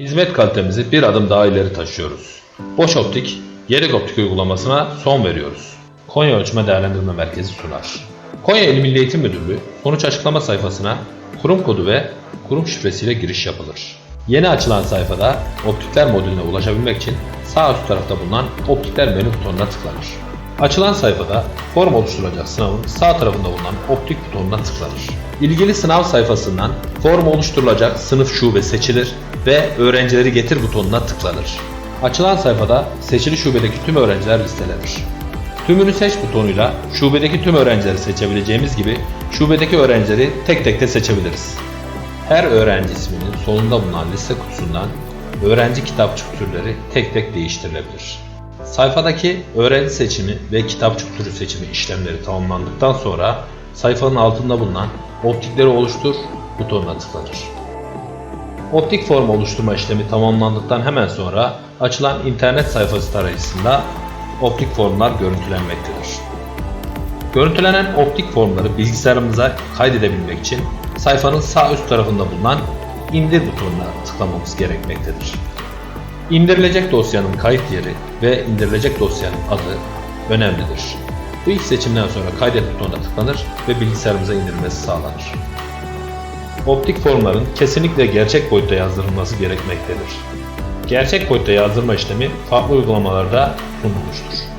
Hizmet kalitemizi bir adım daha ileri taşıyoruz. Boş Optik, yedek optik uygulamasına son veriyoruz. Konya Ölçme Değerlendirme Merkezi sunar. Konya İl Milli Eğitim Müdürlüğü sonuç açıklama sayfasına kurum kodu ve kurum şifresiyle giriş yapılır. Yeni açılan sayfada optikler modülüne ulaşabilmek için sağ üst tarafta bulunan optikler menü butonuna tıklanır. Açılan sayfada form oluşturacak sınavın sağ tarafında bulunan optik butonuna tıklanır. İlgili sınav sayfasından form oluşturulacak sınıf şube seçilir ve öğrencileri getir butonuna tıklanır. Açılan sayfada seçili şubedeki tüm öğrenciler listelenir. Tümünü seç butonuyla şubedeki tüm öğrencileri seçebileceğimiz gibi şubedeki öğrencileri tek tek de seçebiliriz. Her öğrenci isminin solunda bulunan liste kutusundan öğrenci kitapçık türleri tek tek değiştirilebilir. Sayfadaki öğrenci seçimi ve kitapçık türü seçimi işlemleri tamamlandıktan sonra sayfanın altında bulunan optikleri oluştur butonuna tıklanır. Optik form oluşturma işlemi tamamlandıktan hemen sonra açılan internet sayfası tarayıcısında optik formlar görüntülenmektedir. Görüntülenen optik formları bilgisayarımıza kaydedebilmek için sayfanın sağ üst tarafında bulunan indir butonuna tıklamamız gerekmektedir. İndirilecek dosyanın kayıt yeri ve indirilecek dosyanın adı önemlidir. Bu ilk seçimden sonra kaydet butonuna tıklanır ve bilgisayarımıza indirilmesi sağlanır. Optik formların kesinlikle gerçek boyutta yazdırılması gerekmektedir. Gerçek boyutta yazdırma işlemi farklı uygulamalarda sunulmuştur.